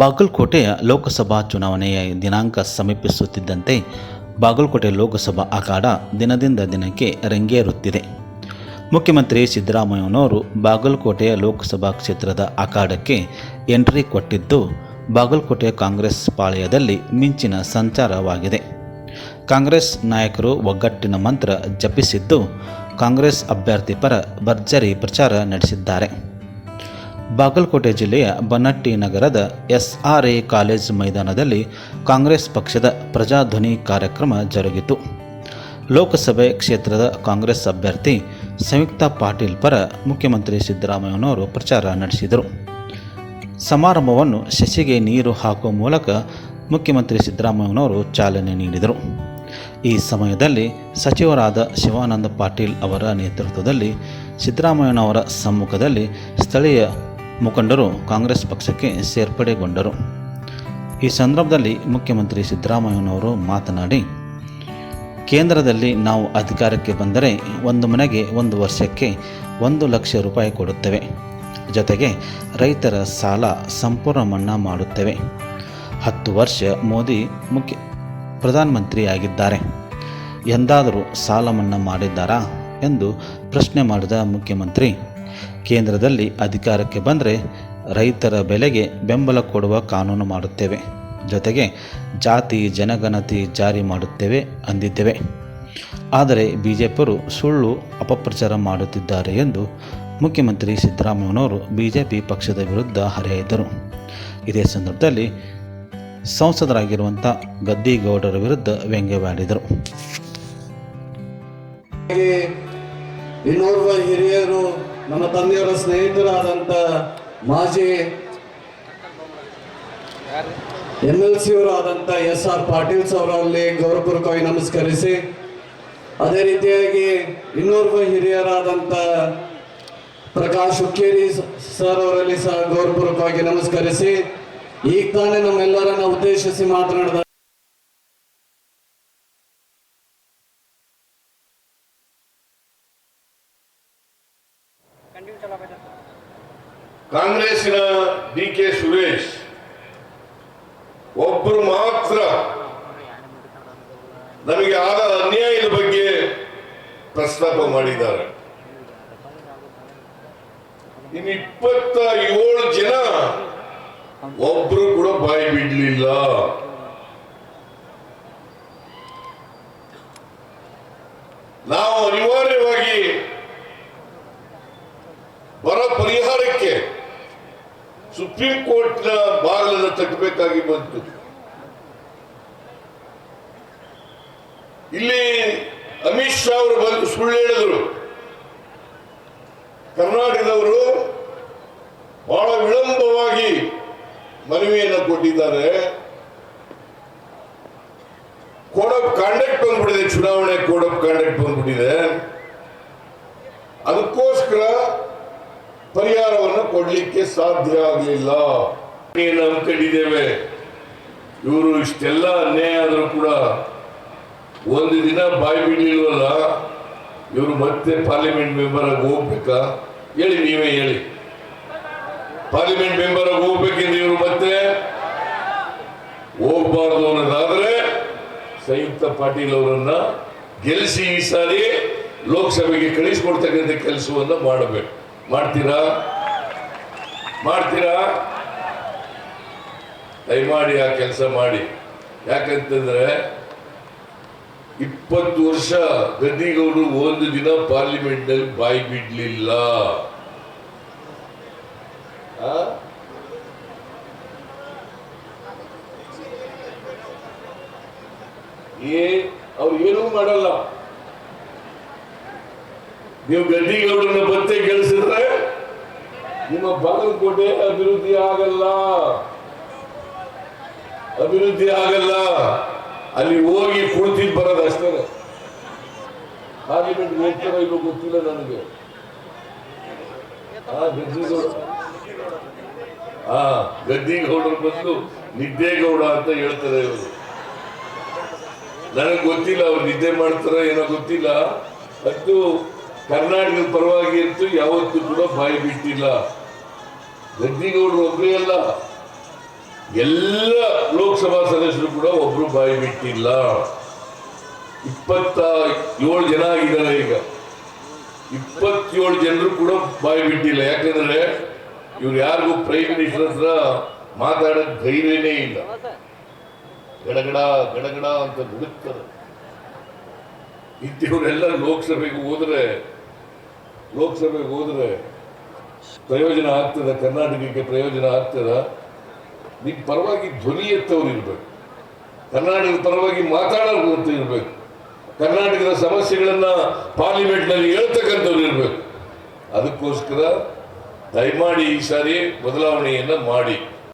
ಬಾಗಲಕೋಟೆಯ ಲೋಕಸಭಾ ಚುನಾವಣೆಯ ದಿನಾಂಕ ಸಮೀಪಿಸುತ್ತಿದ್ದಂತೆ ಬಾಗಲಕೋಟೆ ಲೋಕಸಭಾ ಅಖಾಡ ದಿನದಿಂದ ದಿನಕ್ಕೆ ರಂಗೇರುತ್ತಿದೆ. ಮುಖ್ಯಮಂತ್ರಿ ಸಿದ್ದರಾಮಯ್ಯನವರು ಬಾಗಲಕೋಟೆಯ ಲೋಕಸಭಾ ಕ್ಷೇತ್ರದ ಅಖಾಡಕ್ಕೆ ಎಂಟ್ರಿ ಕೊಟ್ಟಿದ್ದು, ಬಾಗಲಕೋಟೆ ಕಾಂಗ್ರೆಸ್ ಪಾಳೆಯದಲ್ಲಿ ಮಿಂಚಿನ ಸಂಚಾರವಾಗಿದೆ. ಕಾಂಗ್ರೆಸ್ ನಾಯಕರು ಒಗ್ಗಟ್ಟಿನ ಮಂತ್ರ ಜಪಿಸಿದ್ದು, ಕಾಂಗ್ರೆಸ್ ಅಭ್ಯರ್ಥಿ ಪರ ಭರ್ಜರಿ ಪ್ರಚಾರ ನಡೆಸಿದ್ದಾರೆ. ಬಾಗಲಕೋಟೆ ಜಿಲ್ಲೆಯ ಬನ್ನಟ್ಟಿ ನಗರದ ಎಸ್ಆರ್ಎ ಕಾಲೇಜ್ ಮೈದಾನದಲ್ಲಿ ಕಾಂಗ್ರೆಸ್ ಪಕ್ಷದ ಪ್ರಜಾಧ್ವನಿ ಕಾರ್ಯಕ್ರಮ ಜರುಗಿತು. ಲೋಕಸಭೆ ಕ್ಷೇತ್ರದ ಕಾಂಗ್ರೆಸ್ ಅಭ್ಯರ್ಥಿ ಸಂಯುಕ್ತ ಪಾಟೀಲ್ ಪರ ಮುಖ್ಯಮಂತ್ರಿ ಸಿದ್ದರಾಮಯ್ಯನವರು ಪ್ರಚಾರ ನಡೆಸಿದರು. ಸಮಾರಂಭವನ್ನು ಶಶಿಗೆ ನೀರು ಹಾಕುವ ಮೂಲಕ ಮುಖ್ಯಮಂತ್ರಿ ಸಿದ್ದರಾಮಯ್ಯನವರು ಚಾಲನೆ ನೀಡಿದರು. ಈ ಸಮಯದಲ್ಲಿ ಸಚಿವರಾದ ಶಿವಾನಂದ ಪಾಟೀಲ್ ಅವರ ನೇತೃತ್ವದಲ್ಲಿ ಸಿದ್ದರಾಮಯ್ಯನವರ ಸಮ್ಮುಖದಲ್ಲಿ ಸ್ಥಳೀಯ ಮುಖಂಡರು ಕಾಂಗ್ರೆಸ್ ಪಕ್ಷಕ್ಕೆ ಸೇರ್ಪಡೆಗೊಂಡರು. ಈ ಸಂದರ್ಭದಲ್ಲಿ ಮುಖ್ಯಮಂತ್ರಿ ಸಿದ್ದರಾಮಯ್ಯನವರು ಮಾತನಾಡಿ, ಕೇಂದ್ರದಲ್ಲಿ ನಾವು ಅಧಿಕಾರಕ್ಕೆ ಬಂದರೆ ಒಂದು ಮನೆಗೆ ಒಂದು ವರ್ಷಕ್ಕೆ ಒಂದು ಲಕ್ಷ ರೂಪಾಯಿ ಕೊಡುತ್ತೇವೆ. ಜೊತೆಗೆ ರೈತರ ಸಾಲ ಸಂಪೂರ್ಣ ಮನ್ನಾ ಮಾಡುತ್ತೇವೆ. ಹತ್ತು ವರ್ಷ ಮೋದಿ ಮುಖ್ಯ ಪ್ರಧಾನಮಂತ್ರಿಯಾಗಿದ್ದಾರೆ. ಎಂದಾದರೂ ಸಾಲ ಮನ್ನಾ ಮಾಡಿದ್ದಾರಾ ಎಂದು ಪ್ರಶ್ನೆ ಮಾಡಿದ ಮುಖ್ಯಮಂತ್ರಿ ಕೇಂದ್ರದಲ್ಲಿ ಅಧಿಕಾರಕ್ಕೆ ಬಂದರೆ ರೈತರ ಬೆಲೆಗೆ ಬೆಂಬಲ ಕೊಡುವ ಕಾನೂನು ಮಾಡುತ್ತೇವೆ. ಜೊತೆಗೆ ಜಾತಿ ಜನಗಣತಿ ಜಾರಿ ಮಾಡುತ್ತೇವೆ ಅಂದಿದ್ದೇವೆ. ಆದರೆ ಬಿಜೆಪಿಯವರು ಸುಳ್ಳು ಅಪಪ್ರಚಾರ ಮಾಡುತ್ತಿದ್ದಾರೆ ಎಂದು ಮುಖ್ಯಮಂತ್ರಿ ಸಿದ್ದರಾಮಯ್ಯನವರು ಬಿಜೆಪಿ ಪಕ್ಷದ ವಿರುದ್ಧ ಹರಿಹಾಯ್ದರು ಇದೇ ಸಂದರ್ಭದಲ್ಲಿ ಸಂಸದರಾಗಿರುವಂಥ ಗದ್ದಿಗೌಡರ ವಿರುದ್ಧ ವ್ಯಂಗ್ಯವಾಡಿದರು. ಇನ್ನೋರ್ವ ಹಿರಿಯರು ನಮ್ಮ ತಂದೆಯವರ ಸ್ನೇಹಿತರಾದಂತ ಮಾಜಿ ಎಂ ಎಲ್ ಸಿ ಅವರಾದಂಥ ಎಸ್ ಆರ್ ಪಾಟೀಲ್ ಅವರಲ್ಲಿ ಗೌರವಪೂರ್ವಕವಾಗಿ ನಮಸ್ಕರಿಸಿ, ಅದೇ ರೀತಿಯಾಗಿ ಇನ್ನೋರ್ವ ಹಿರಿಯರಾದಂತ ಪ್ರಕಾಶ್ ಹುಕ್ಕೇರಿ ಸರ್ ಅವರಲ್ಲಿ ಸಹ ಗೌರವಪೂರ್ವಕವಾಗಿ ನಮಸ್ಕರಿಸಿ, ಈಗ ತಾನೇ ನಮ್ಮೆಲ್ಲರನ್ನ ಉದ್ದೇಶಿಸಿ ಮಾತನಾಡಿದ ಕಾಂಗ್ರೆಸ್ಸಿನ ಡಿ ಕೆ ಸುರೇಶ್ ಒಬ್ಬರು ಮಾತ್ರ ನಮಗೆ ಆದ ಅನ್ಯಾಯದ ಬಗ್ಗೆ ಪ್ರಸ್ತಾಪ ಮಾಡಿದ್ದಾರೆ. ಇನ್ನು ಇಪ್ಪತ್ತ ಏಳು ಜನ ಒಬ್ರು ಕೂಡ ಬಾಯಿ ಬಿಡ್ಲಿಲ್ಲ. ಪರಿಹಾರಕ್ಕೆ ಸುಪ್ರೀಂ ಕೋರ್ಟ್ನ ಬಾಗಿಲನ್ನು ತಟ್ಟಬೇಕಾಗಿ ಬಂತು. ಇಲ್ಲಿ ಅಮಿತ್ ಶಾ ಅವರು ಬಂದು ಸುಳ್ಳು ಹೇಳಿದರು. ಕರ್ನಾಟಕದವರು ಬಹಳ ವಿಳಂಬವಾಗಿ ಮನವಿಯನ್ನು ಕೊಟ್ಟಿದ್ದಾರೆ. ಕೋಡ್ ಆಫ್ ಕಾಂಡಕ್ಟ್ ಬಂದ್ಬಿಟ್ಟಿದೆ, ಚುನಾವಣೆ ಕೋಡ್ ಆಫ್ ಕಾಂಡಕ್ಟ್ ಬಂದ್ಬಿಟ್ಟಿದೆ. ಅದಕ್ಕೋಸ್ಕರ ಪರಿಹಾರವನ್ನು ಕೊಡ್ಲಿಕ್ಕೆ ಸಾಧ್ಯ ಆಗಲಿಲ್ಲ. ನಂಬ್ಕೊಂಡಿದ್ದೇವೆ ಇವರು ಇಷ್ಟೆಲ್ಲ ಅನ್ಯಾಯ ಆದರೂ ಕೂಡ ಒಂದು ದಿನ ಬಾಯಿ ಬಿಡ್ಲಿಲ್ವಲ್ಲ, ಇವರು ಮತ್ತೆ ಪಾರ್ಲಿಮೆಂಟ್ ಮೆಂಬರ್ ಆಗಿ ಹೋಗ್ಬೇಕಾ? ಹೇಳಿ, ನೀವೇ ಹೇಳಿ. ಪಾರ್ಲಿಮೆಂಟ್ ಮೆಂಬರ್ ಆಗಿ ಹೋಗ್ಬೇಕೆಂದ್ರೆ ಇವರು ಮತ್ತೆ? ಹೋಗ್ಬಾರ್ದು ಅನ್ನೋದಾದ್ರೆ ಸಂಯುಕ್ತ ಪಾಟೀಲ್ ಅವರನ್ನ ಗೆಲ್ಲಿಸಿ ಈ ಸಾರಿ ಲೋಕಸಭೆಗೆ ಕಳಿಸ್ಕೊಡ್ತಕ್ಕಂಥ ಕೆಲಸವನ್ನು ಮಾಡಬೇಕು. ಮಾಡ್ತೀರಾ? ಮಾಡ್ತೀರಾ? ದಯಮಾಡಿ ಆ ಕೆಲಸ ಮಾಡಿ. ಯಾಕಂತಂದ್ರೆ ಇಪ್ಪತ್ತು ವರ್ಷ ಗದ್ದಿಗೌಡರು ಒಂದು ದಿನ ಪಾರ್ಲಿಮೆಂಟ್ನಲ್ಲಿ ಬಾಯಿ ಬಿಡ್ಲಿಲ್ಲ? ಏ, ಅವ್ರು ಏನೂ ಮಾಡಲ್ಲ. ನೀವು ಗದ್ದಿಗೌಡರನ್ನ ಮತ್ತೆ ಗೆಲ್ಲಿಸಿದ್ರೆ ನಿಮ್ಮ ಬಾಗಲಕೋಟೆ ಅಭಿವೃದ್ಧಿ ಆಗಲ್ಲ. ಅಭಿವೃದ್ಧಿ ಆಗಲ್ಲ. ಅಲ್ಲಿ ಹೋಗಿ ಕುಳಿತಿದ್ ಬರೋದು ಅಷ್ಟೇ. ಪಾರ್ಲಿಮೆಂಟ್ ಹೋಗ್ತಾರೋ ಇಲ್ಲೋ ಗೊತ್ತಿಲ್ಲ ನನಗೆ. ಹಾ ಗದ್ದಿಗೌಡರು ಬಂದು ನಿದ್ದೇಗೌಡ ಅಂತ ಹೇಳ್ತಾರೆ ಇವರು. ನನಗೆ ಗೊತ್ತಿಲ್ಲ ಅವ್ರು ನಿದ್ದೆ ಮಾಡ್ತಾರೋ ಏನೋ ಗೊತ್ತಿಲ್ಲ. ಅದು ಕರ್ನಾಟಕದ ಪರವಾಗಿ ಅಂತೂ ಯಾವತ್ತೂ ಕೂಡ ಬಾಯಿ ಬಿಟ್ಟಿಲ್ಲ. ಗದ್ದಿಗೌಡರು ಒಬ್ಬರೇ ಅಲ್ಲ. ಎಲ್ಲ ಲೋಕಸಭಾ ಸದಸ್ಯರು ಕೂಡ ಒಬ್ರು ಬಾಯಿ ಬಿಟ್ಟಿಲ್ಲ. ಇಪ್ಪತ್ತ ಏಳು ಜನ ಆಗಿದ್ದಾರೆ ಈಗ. ಇಪ್ಪತ್ತೇಳು ಜನರು ಕೂಡ ಬಾಯಿ ಬಿಟ್ಟಿಲ್ಲ. ಯಾಕಂದ್ರೆ ಇವ್ರು ಯಾರಿಗೂ ಪ್ರೈಮ್ ಮಿನಿಸ್ಟರ್ ಹತ್ರ ಮಾತಾಡಕ್ ಧೈರ್ಯನೇ ಇಲ್ಲ. ಗಡಗಡ ಗಡಗಡ ಅಂತ ನುಡುಕ್ತಾರೆ ಇಂಥವ್ರೆಲ್ಲ ಲೋಕಸಭೆಗೆ ಹೋದ್ರೆ ಲೋಕಸಭೆಗೆ ಹೋದ್ರೆ ಪ್ರಯೋಜನ ಆಗ್ತದ, ಕರ್ನಾಟಕಕ್ಕೆ ಪ್ರಯೋಜನ ಆಗ್ತದ, ನಿಮ್ ಪರವಾಗಿ ಧ್ವನಿ ಎತ್ತವ್ರು ಇರಬೇಕು. ಕರ್ನಾಟಕದ ಪರವಾಗಿ ಮಾತಾಡೋರು ಅಂತ ಇರ್ಬೇಕು. ಕರ್ನಾಟಕದ ಸಮಸ್ಯೆಗಳನ್ನು ಪಾರ್ಲಿಮೆಂಟ್ನಲ್ಲಿ ಹೇಳ್ತಕ್ಕಂಥವ್ರು ಇರಬೇಕು. ಅದಕ್ಕೋಸ್ಕರ ದಯಮಾಡಿ ಈ ಸಾರಿ ಬದಲಾವಣೆಯನ್ನ ಮಾಡಿ.